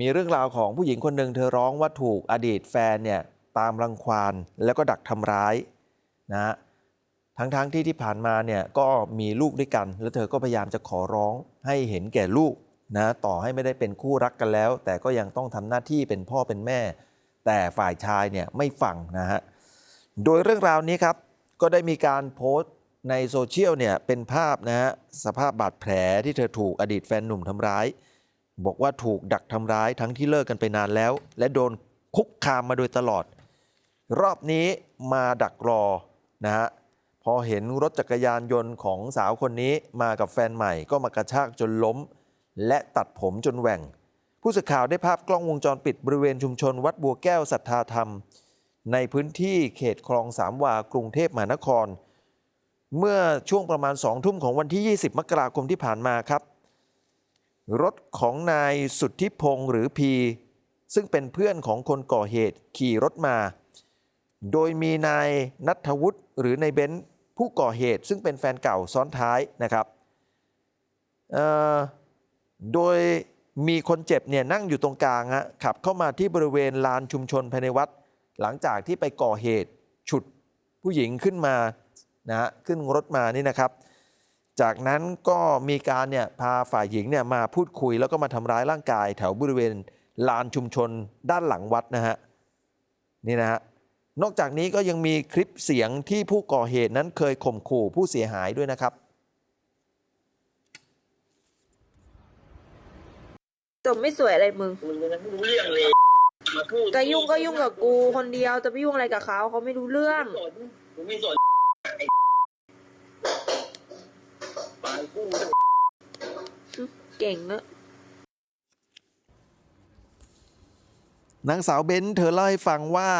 มีเรื่องราวของผู้หญิงคนหนึ่งเธอร้องว่าถูกอดีตแฟนเนี่ยตามรังควานแล้วก็ดักทำร้ายนะฮะทั้งๆทที่ที่ผ่านมาเนี่ยก็มีลูกด้วยกัน แล้วเธอก็พยายามจะขอร้องให้เห็นแก่ลูกนะต่อให้ไม่ได้เป็นคู่รักกันแล้ว แต่ก็ยังต้องทำหน้าที่เป็นพ่อเป็นแม่ แต่ฝ่ายชายเนี่ยไม่ฟังนะฮะ โดยเรื่องราวนี้ครับก็ได้มีการโพสต์ในโซเชียลเนี่ยเป็นภาพนะฮะสภาพบาดแผลที่เธอถูกอดีตแฟนหนุ่มทำร้าย บอกว่าถูกดักทำร้ายทั้งที่เลิกกันไปนานแล้ว และโดนคุกคามมาโดยตลอด รอบนี้มาดักรอนะฮะพอเห็นรถจักรยานยนต์ของสาวคนนี้มากับแฟนใหม่ก็มากระชากจนล้ม และตัดผมจนแหว่ง ผู้สื่อข่าวได้ภาพกล้องวงจรปิดบริเวณชุมชนวัดบัวแก้วสัทธาธรรม ในพื้นที่เขตคลองสามวากรุงเทพมหานคร เมื่อช่วงประมาณสองทุ่มของวันที่ 20 มกราคมที่ผ่านมาครับ รถของนายสุทธิพงศ์หรือพี ซึ่งเป็นเพื่อนของคนก่อเหตุขี่รถมา โดยมีนายนัทวุฒิหรือนายเบนซ์ผู้ก่อเหตุ ซึ่งเป็นแฟนเก่าซ้อนท้ายนะครับโดยมีคนเจ็บเนี่ยนั่งอยู่ตรงกลางฮะขับเข้ามาที่บริเวณลานชุมชนภายในวัด หลังจากที่ไปก่อเหตุฉุดผู้หญิงขึ้นมานะฮะขึ้นรถมานี่นะครับ จากนั้นก็มีการเนี่ยพาฝ่ายหญิงเนี่ยมาพูดคุยแล้วก็มาทำร้ายร่างกายแถวบริเวณลานชุมชนด้านหลังวัดนะฮะนี่นะฮะนอกจากนี้ก็ยังมีคลิปเสียงที่ผู้ก่อเหตุนั้นเคยข่มขู่ผู้เสียหายด้วยนะครับจบไม่สวยอะไรมึงมึงไม่รู้เรื่องเลยมาพูดก็ยุ่งก็ยุ่งกับกูคนเดียวจะไปยุ่งอะไรกับเขาเขาไม่รู้เรื่องสนกูไม่สนไอ้ปานกู้ เก่งเนอะนางสาวเบนเธอเล่าให้ฟังว่า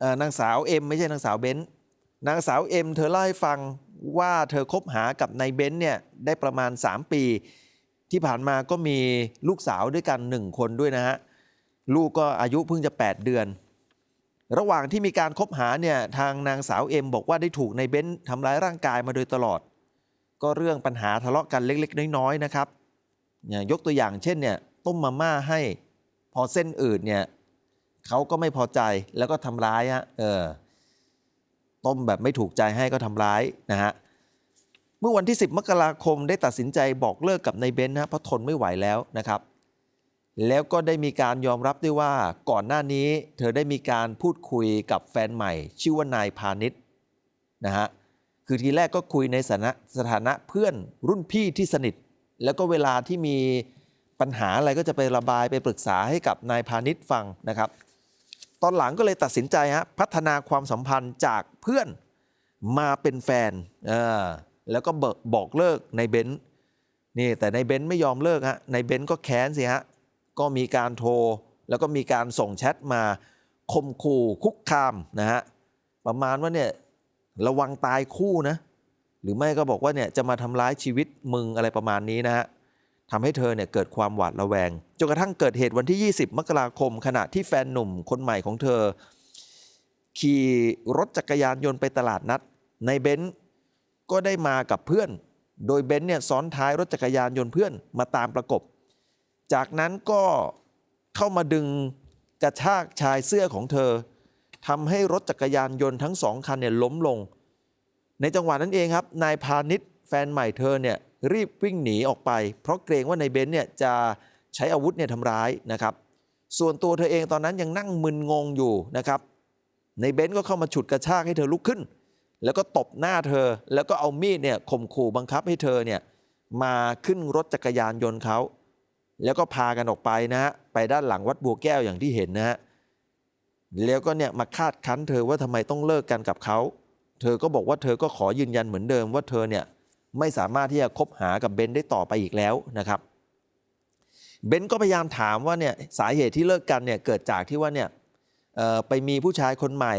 เออนางสาวเอ็มไม่ใช่นางสาวเบนนางสาวเอ็มเธอเล่าให้ฟังว่าเธอคบหากับนายเบนเนี่ยได้ประมาณ 3 ปี ที่ผ่านมาก็มีลูกสาวด้วยกัน 1 คนด้วยนะฮะลูกก็อายุเพิ่งจะ 8 เดือน ระหว่างที่มีการคบหาเนี่ยทางนางสาวเอ็มบอกว่าได้ถูกนายเบนทำร้ายร่างกายมาโดยตลอด ก็เรื่องปัญหาทะเลาะกันเล็ก ๆ น้อยๆนะครับย่างยกตัวอย่างเช่นเนี่ยต้มมาม่าให้พอเส้นอืดเนี่ยเขาก็ไม่พอใจแล้วก็ทำร้ายฮะเออต้มแบบไม่ถูกใจให้ก็ทำร้ายนะฮะเมื่อวันที่ 10 มกราคมได้ตัดสินใจบอกเลิกกับนายเบนซ์นะฮะเพราะทนไม่ไหวแล้วนะครับ แล้วก็ได้มีการยอมรับด้วยว่าก่อนหน้านี้เธอได้มีการพูดคุยกับแฟนใหม่ ชื่อว่านายพาณิชย์นะฮะ คือทีแรกก็คุยในสถานะสถานะเพื่อนรุ่นพี่ที่สนิท แล้วก็เวลาที่มีปัญหาอะไรก็จะไประบายไปปรึกษาให้กับนายพาณิชย์ฟังนะครับ ตอนหลังก็เลยตัดสินใจฮะพัฒนาความสัมพันธ์จากเพื่อนมาเป็นแฟนออแล้วก็เบิกบอกเลิกในายเบนซ์นี่แต่ในายเบนซ์ไม่ยอมเลิกฮะในายเบนซ์ก็แค้นสิฮะก็มีการโทร แล้วก็มีการส่งแชทมาข่มขู่คุกคามนะฮะประมาณว่าเนี่ย ระวังตายคู่นะ หรือไม่ก็บอกว่าเนี่ยจะมาทำร้ายชีวิตมึงอะไรประมาณนี้นะฮะทำให้เธอเนี่ยเกิดความหวาดระแวง จนกระทั่งเกิดเหตุวันที่ 20 มกราคม ขณะที่แฟนหนุ่มคนใหม่ของเธอ ขี่รถจักรยานยนต์ไปตลาดนัด ในเบนซ์ก็ได้มากับเพื่อน โดยเบนซ์เนี่ยซ้อนท้ายรถจักรยานยนต์เพื่อนมาตามประกบ จากนั้นก็เข้ามาดึงกระชากชายเสื้อของเธอ ทำให้รถจักรยานยนต์ทั้งสองคันเนี่ยล้มลง ในจังหวะนั้นเองครับ นายพาณิชย์แฟนใหม่เธอเนี่ยรีบวิ่งหนีออกไป เพราะเกรงว่านายเบนซ์เนี่ยจะใช้อาวุธเนี่ยทำร้ายนะครับ ส่วนตัวเธอเองตอนนั้นยังนั่งมึนงงอยู่นะครับในเบนซ์ก็เข้ามาฉุดกระชากให้เธอลุกขึ้น แล้วก็ตบหน้าเธอ แล้วก็เอามีดเนี่ยข่มขู่บังคับให้เธอเนี่ยมาขึ้นรถจักรยานยนต์เขาแล้วก็พากันออกไปนะฮะไปด้านหลังวัดบัวแก้วอย่างที่เห็นนะฮะ แล้วก็เนี่ยมาคาดคั้นเธอว่าทำไมต้องเลิกกันกับเขา เธอก็บอกว่าเธอก็ขอยืนยันเหมือนเดิมว่าเธอเนี่ยไม่สามารถที่จะคบหากับเบนได้ต่อไปอีกแล้วนะครับ เบนก็พยายามถามว่าเนี่ยสาเหตุที่เลิกกันเนี่ยเกิดจากที่ว่าเนี่ยไปมีผู้ชายคนใหม่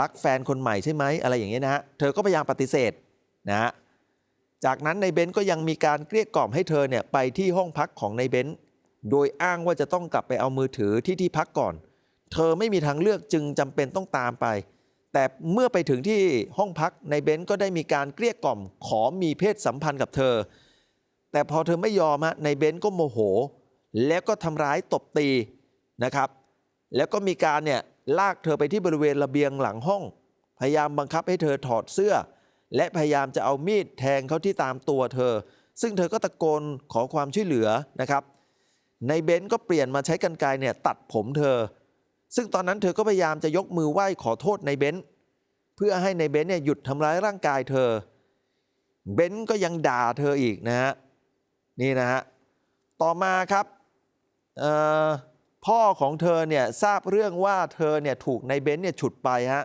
รักแฟนคนใหม่ใช่ไหมอะไรอย่างเงี้ยนะฮะ เธอก็พยายามปฏิเสธนะฮะ จากนั้นในเบนซ์ก็ยังมีการเกลี้ยกล่อมให้เธอเนี่ยไปที่ห้องพักของในเบนซ์โดยอ้างว่าจะต้องกลับไปเอามือถือที่ที่พักก่อน เธอไม่มีทางเลือกจึงจำเป็นต้องตามไป แต่เมื่อไปถึงที่ห้องพักในเบนซ์ก็ได้มีการเกลี้ยกล่อมขอมีเพศสัมพันธ์กับเธอ แต่พอเธอไม่ยอมฮะในเบนซ์ก็โมโห แล้วก็ทำร้ายตบตีนะครับ แล้วก็มีการเนี่ยลากเธอไปที่บริเวณระเบียงหลังห้อง พยายามบังคับให้เธอถอดเสื้อ และพยายามจะเอามีดแทงเขาที่ตามตัวเธอ ซึ่งเธอก็ตะโกนขอความช่วยเหลือนะครับ ในเบนซ์ก็เปลี่ยนมาใช้กรรไกรเนี่ยตัดผมเธอ ซึ่งตอนนั้นเธอก็พยายามจะยกมือไหว้ขอโทษในเบนซ์เพื่อให้ในเบนซ์เนี่ยหยุดทำร้ายร่างกายเธอ เบนซ์ก็ยังด่าเธออีกนะฮะนี่นะฮะต่อมาครับพ่อของเธอเนี่ยทราบเรื่องว่าเธอเนี่ยถูกในเบนซ์เนี่ยฉุดไปฮะ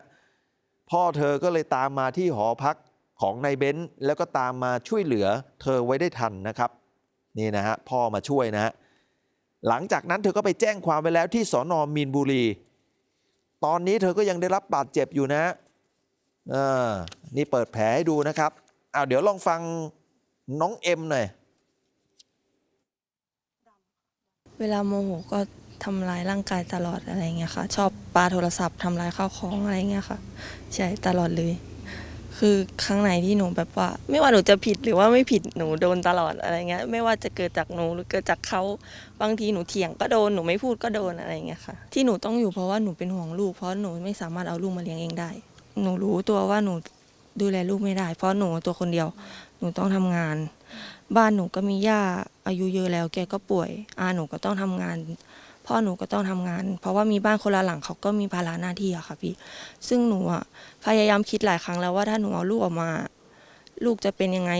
พ่อเธอก็เลยตามมาที่หอพักของในเบนซ์แล้วก็ตามมาช่วยเหลือเธอไว้ได้ทันนะครับ นี่นะฮะพ่อมาช่วยนะฮะ หลังจากนั้นเธอก็ไปแจ้งความไว้แล้วที่สอนอมีนบุรี ตอนนี้เธอก็ยังได้รับบาดเจ็บอยู่นะเออนี่เปิดแผลให้ดูนะครับเอาเดี๋ยวลองฟังน้องเอ็มหน่อย เวลาโมโหก็ทำร้ายร่างกายตลอดอะไรเงี้ยค่ะ ชอบปาโทรศัพท์ทำร้ายข้าวของอะไรเงี้ยค่ะ ใช่ตลอดเลย คือครั้งไหนที่หนูแบบว่า ไม่ว่าหนูจะผิดหรือว่าไม่ผิดหนูโดนตลอดอะไรเงี้ย ไม่ว่าจะเกิดจากหนูหรือเกิดจากเขาบางทีหนูเถียงก็โดนหนูไม่พูดก็โดนอะไรเงี้ยค่ะ ที่หนูต้องอยู่เพราะว่าหนูเป็นห่วงลูก เพราะหนูไม่สามารถเอาลูกมาเลี้ยงเองได้ หนูรู้ตัวว่าหนูดูแลลูกไม่ได้ เพราะหนูตัวคนเดียว หนูต้องทำงาน บ้านหนูก็มีย่าอายุเยอะแล้วแกก็ป่วยอาหนูก็ต้องทำงาน พ่อหนูก็ต้องทำงาน เพราะว่ามีบ้านคนละหลังเขาก็มีภาระหน้าที่อะค่ะพี่ ซึ่งหนูอะพยายามคิดหลายครั้งแล้วว่าถ้าหนูเอาลูกออกมา ลูกจะเป็นยังไง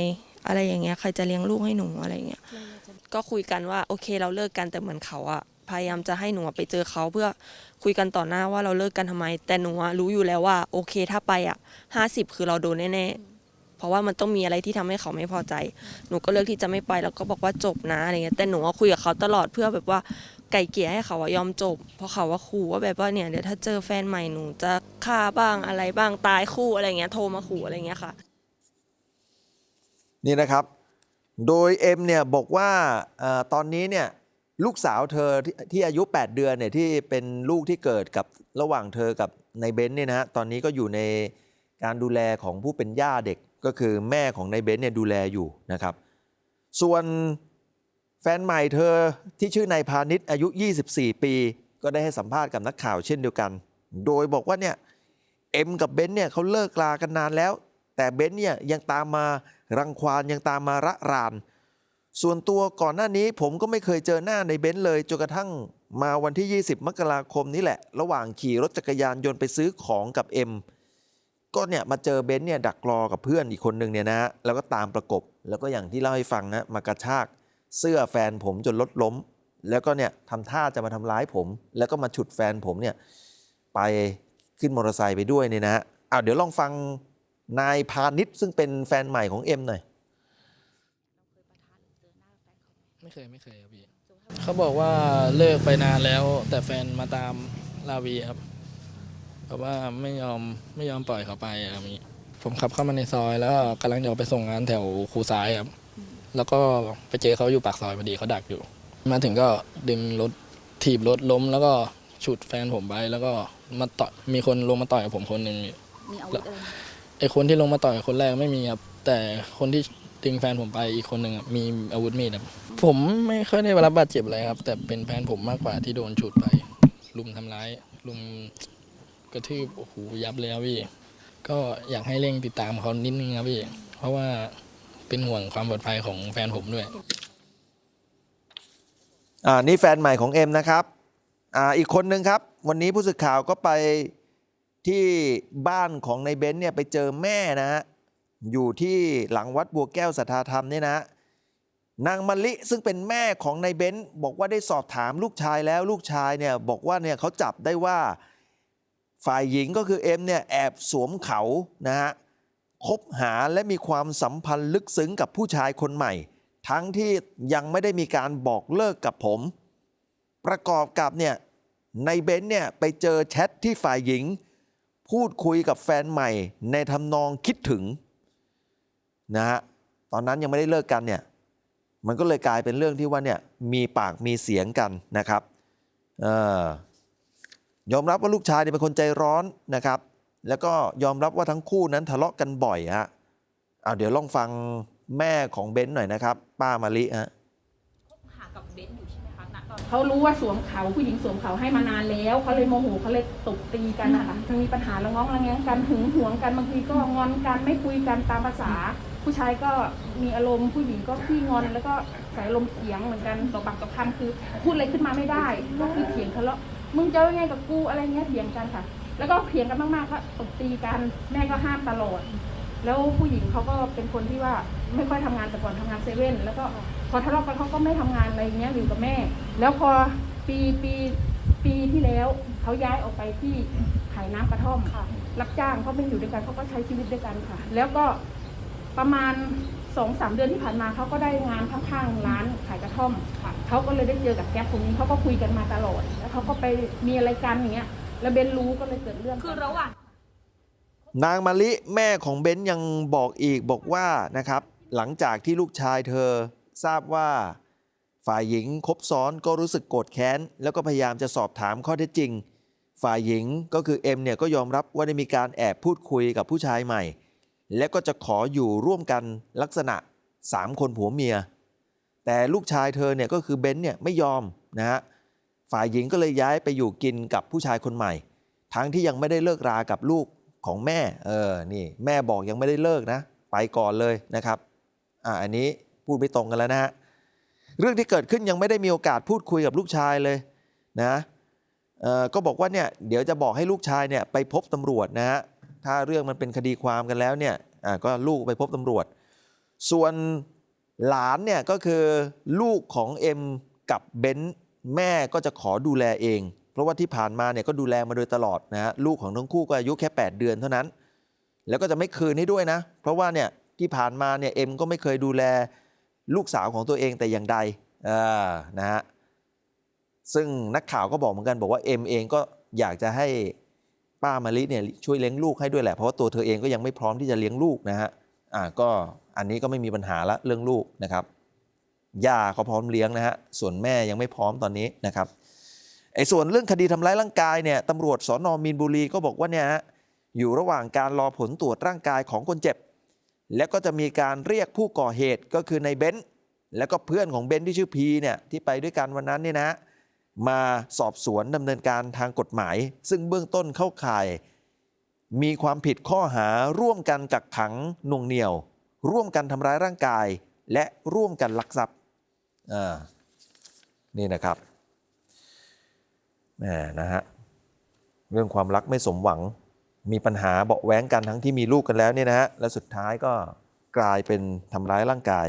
อะไรอย่างเงี้ยใครจะเลี้ยงลูกให้หนูอะไรอย่างเงี้ยก็คุยกันว่าโอเคเราเลิกกันแต่เหมือนเขาอะพยายามจะให้หนูไปเจอเขาเพื่อคุยกันต่อหน้าว่าเราเลิกกันทำไม แต่หนูรู้อยู่แล้วว่า โอเคถ้าไปอะห้าสิบคือเราโดนแน่ๆเพราะว่ามันต้องมีอะไรที่ทำให้เขาไม่พอใจ หนูก็เลือกที่จะไม่ไปแล้วก็บอกว่าจบนะอะไรเงี้ยแต่หนูคุยกับเขาตลอดเพื่อแบบว่า ไก่เกี่ยให้เขาอะยอมจบ เพราะเขาว่าขู่ว่าแบบว่าเนี่ยเดี๋ยวถ้าเจอแฟนใหม่หนูจะฆ่าบ้างอะไรบ้างตายคู่อะไรเงี้ยโทรมาขู่อะไรเงี้ยค่ะ นี่นะครับ โดยเอ็มเนี่ยบอกว่าเออตอนนี้เนี่ยลูกสาวเธอที่ที่อายุ 8 เดือนเนี่ยที่เป็นลูกที่เกิดกับระหว่างเธอกับในเบนซ์เนี่ยนะฮะตอนนี้ก็อยู่ในการดูแลของผู้เป็นย่าเด็กก็คือแม่ของในเบนซ์เนี่ยดูแลอยู่นะครับ ส่วน แฟนใหม่เธอที่ชื่อนายพาณิชย์อายุ 24 ปี ก็ได้ให้สัมภาษณ์กับนักข่าวเช่นเดียวกัน โดยบอกว่าเนี่ยเอ็มกับเบนซ์เนี่ยเขาเลิกลากันนานแล้ว แต่เบนซ์เนี่ยยังตามมารังควานยังตามมาระราน ส่วนตัวก่อนหน้านี้ผมก็ไม่เคยเจอหน้าในเบนซ์เลยจนกระทั่งมาวันที่ 20 มกราคมนี้แหละ ระหว่างขี่รถจักรยานยนต์ไปซื้อของกับเอ็มก็เนี่ยมาเจอเบนซ์เนี่ยดักรอกับเพื่อนอีกคนหนึ่งเนี่ยนะฮะแล้วก็ตามประกบแล้วก็อย่างที่เล่าให้ฟังนะมากระชาก เสื้อแฟนผมจนรถล้ม แล้วก็เนี่ยทำท่าจะมาทำร้ายผม แล้วก็มาฉุดแฟนผมเนี่ยไปขึ้นมอเตอร์ไซค์ไปด้วยเนี่ยนะฮะอ้าวเดี๋ยวลองฟังนายพาณิชย์ซึ่งเป็นแฟนใหม่ของเอ็มหน่อยไม่เคยไม่เคยครับพี่เขาบอกว่าเลิกไปนานแล้ว แต่แฟนมาตามลาวีครับแบบว่าไม่ยอมไม่ยอมปล่อยเขาไปอะครับพี่ผมขับเข้ามาในซอยแล้วก็กำลังจะไปส่งงานแถวคูซ้ายครับ แล้วก็ไปเจอเขาอยู่ปากซอยพอดีเขาดักอยู่ มาถึงก็ดึงรถถีบรถล้ม แล้วก็ฉุดแฟนผมไปแล้วก็มาต่อยมีคนลงมาต่อยกับผมคนหนึ่งมีอาวุธอะไรไหมไอคนที่ลงมาต่อยคนแรกไม่มีครับ แต่คนที่ดึงแฟนผมไปอีกคนหนึ่งอะมีอาวุธมีดครับผมไม่ค่อยได้รับบาดเจ็บอะไรครับ แต่เป็นแฟนผมมากกว่าที่โดนฉุดไป ลุมทำร้าย ลุมกระทืบโอ้โหยับเลยครับพี่ ก็อยากให้เร่งติดตามเขานิดนึงครับพี่ เพราะว่า เป็นห่วงความปลอดภัยของแฟนผมด้วย อ่านี่แฟนใหม่ของเอ็มนะครับ อ่าอีกคนนึงครับ วันนี้ผู้สื่อข่าวก็ไปที่บ้านของในเบนซ์เนี่ยไปเจอแม่นะฮะอยู่ที่หลังวัดบัวแก้วสัทธาธรรมเนี่ยนะนางมะลิซึ่งเป็นแม่ของในเบนซ์บอกว่าได้สอบถามลูกชายแล้วลูกชายเนี่ยบอกว่าเนี่ยเขาจับได้ว่าฝ่ายหญิงก็คือเอ็มเนี่ยแอบสวมเขานะฮะ คบหาและมีความสัมพันธ์ลึกซึ้งกับผู้ชายคนใหม่ ทั้งที่ยังไม่ได้มีการบอกเลิกกับผม ประกอบกับเนี่ยในเบนซ์เนี่ยไปเจอแชทที่ฝ่ายหญิง พูดคุยกับแฟนใหม่ ในทำนองคิดถึงนะฮะตอนนั้นยังไม่ได้เลิกกันเนี่ยมันก็เลยกลายเป็นเรื่องที่ว่าเนี่ยมีปากมีเสียงกันนะครับออยอมรับว่าลูกชายเนี่ยเป็นคนใจร้อนนะครับ แล้วก็ยอมรับว่าทั้งคู่นั้นทะเลาะกันบ่อยฮะเอาเดี๋ยวลองฟังแม่ของเบนซ์หน่อยนะครับ ป้ามาลิฮะหากับเบนซ์อยู่ใช่ไหมคะณเขารู้ว่าสวมเขาผู้หญิงสวมเขาให้มานานแล้วเขาเลยโมโหเขาเลยตบตีกันนะคะมันมีปัญหาระง้องระแงงกันหึงหวงกันบางทีก็งอนกันไม่คุยกันตามภาษา ผู้ชายก็มีอารมณ์ผู้หญิงก็ขี้งอน แล้วก็ใส่อารมณ์เถียงเหมือนกันต่อปากต่อคำคือ พูดอะไรขึ้นมาไม่ได้ก็คือเถียงทะเลาะมึงจะยังไงกับกูอะไรเงี้ยเถียงกันค่ะ แล้วก็เถียงกันมากๆก็ตบตีกันแม่ก็ห้ามตลอด แล้วผู้หญิงเขาก็เป็นคนที่ว่าไม่ค่อยทำงานแต่ก่อนทำงานเซเว่นแล้วก็พอทะเลาะกันเขาก็ไม่ทำงานอะไรเงี้ยอยู่กับแม่ แล้วพอปีปีปีที่แล้วเขาย้ายออกไปที่ขายน้ำกระท่อมค่ะ รับจ้างเขาไม่อยู่ด้วยกันเขาก็ใช้ชีวิตด้วยกันค่ะ แล้วก็ประมาณสองสามเดือนที่ผ่านมาเขาก็ได้งานข้างๆร้านขายกระท่อมค่ะเขาก็เลยได้เจอกับแก๊ปคนนี้เขาก็คุยกันมาตลอด แล้วเขาก็ไปมีอะไรกันอย่างเงี้ย แล้วเบนรู้ก็เลยเกิดเรื่องกันคือระหว่าง นางมะลิแม่ของเบนซ์ยังบอกอีกบอกว่านะครับ หลังจากที่ลูกชายเธอทราบว่าฝ่ายหญิงคบซ้อนก็รู้สึกโกรธแค้น แล้วก็พยายามจะสอบถามข้อเท็จจริง ฝ่ายหญิงก็คือเอ็มเนี่ยก็ยอมรับว่าได้มีการแอบพูดคุยกับผู้ชายใหม่ และก็จะขออยู่ร่วมกันลักษณะ 3 คนผัวเมีย แต่ลูกชายเธอเนี่ยก็คือเบนซ์เนี่ยไม่ยอมนะฮะ ฝ่ายหญิงก็เลยย้ายไปอยู่กินกับผู้ชายคนใหม่ ทั้งที่ยังไม่ได้เลิกรากับลูกของแม่ เออ นี่ แม่บอกยังไม่ได้เลิกนะ ไปก่อนเลยนะครับ อ่า อันนี้พูดไม่ตรงกันแล้วนะฮะ เรื่องที่เกิดขึ้นยังไม่ได้มีโอกาสพูดคุยกับลูกชายเลยนะเอ่อก็บอกว่าเนี่ยเดี๋ยวจะบอกให้ลูกชายเนี่ยไปพบตำรวจนะฮะ ถ้าเรื่องมันเป็นคดีความกันแล้วเนี่ยอ่าก็ลูกไปพบตำรวจ ส่วนหลานเนี่ยก็คือลูกของเอ็มกับเบนซ์ แม่ก็จะขอดูแลเอง เพราะว่าที่ผ่านมาเนี่ยก็ดูแลมาโดยตลอดนะฮะลูกของทั้งคู่ก็อายุแค่ 8 เดือนเท่านั้น แล้วก็จะไม่คืนให้ด้วยนะ เพราะว่าเนี่ยที่ผ่านมาเนี่ยเอ็มก็ไม่เคยดูแลลูกสาวของตัวเองแต่อย่างใดเออนะฮะซึ่งนักข่าวก็บอกเหมือนกันบอกว่าเอ็มเองก็อยากจะให้ป้ามะลิเนี่ยช่วยเลี้ยงลูกให้ด้วยแหละ เพราะว่าตัวเธอเองก็ยังไม่พร้อมที่จะเลี้ยงลูกนะฮะอ่าก็อันนี้ก็ไม่มีปัญหาละเรื่องลูกนะครับ ย่าเขาพร้อมเลี้ยงนะฮะส่วนแม่ยังไม่พร้อมตอนนี้นะครับไอ้ส่วนเรื่องคดีทำร้ายร่างกายเนี่ยตำรวจสอนอมีนบุรีก็บอกว่าเนี่ยฮะอยู่ระหว่างการรอผลตรวจร่างกายของคนเจ็บ แล้วก็จะมีการเรียกผู้ก่อเหตุก็คือในเบนซ์แล้วก็เพื่อนของเบนซ์ที่ชื่อพีเนี่ยที่ไปด้วยกันวันนั้นเนี่ยนะมาสอบสวนดำเนินการทางกฎหมาย ซึ่งเบื้องต้นเข้าข่าย มีความผิดข้อหาร่วมกันกักขังน่วงเหนี่ยว ร่วมกันทำร้ายร่างกาย และร่วมกันลักทรัพย์ นี่นะครับแหมนะฮะเรื่องความรักไม่สมหวังมีปัญหาเบาะแว้งกันทั้งที่มีลูกกันแล้วเนี่ยนะฮะและสุดท้ายก็กลายเป็นทำร้ายร่างกาย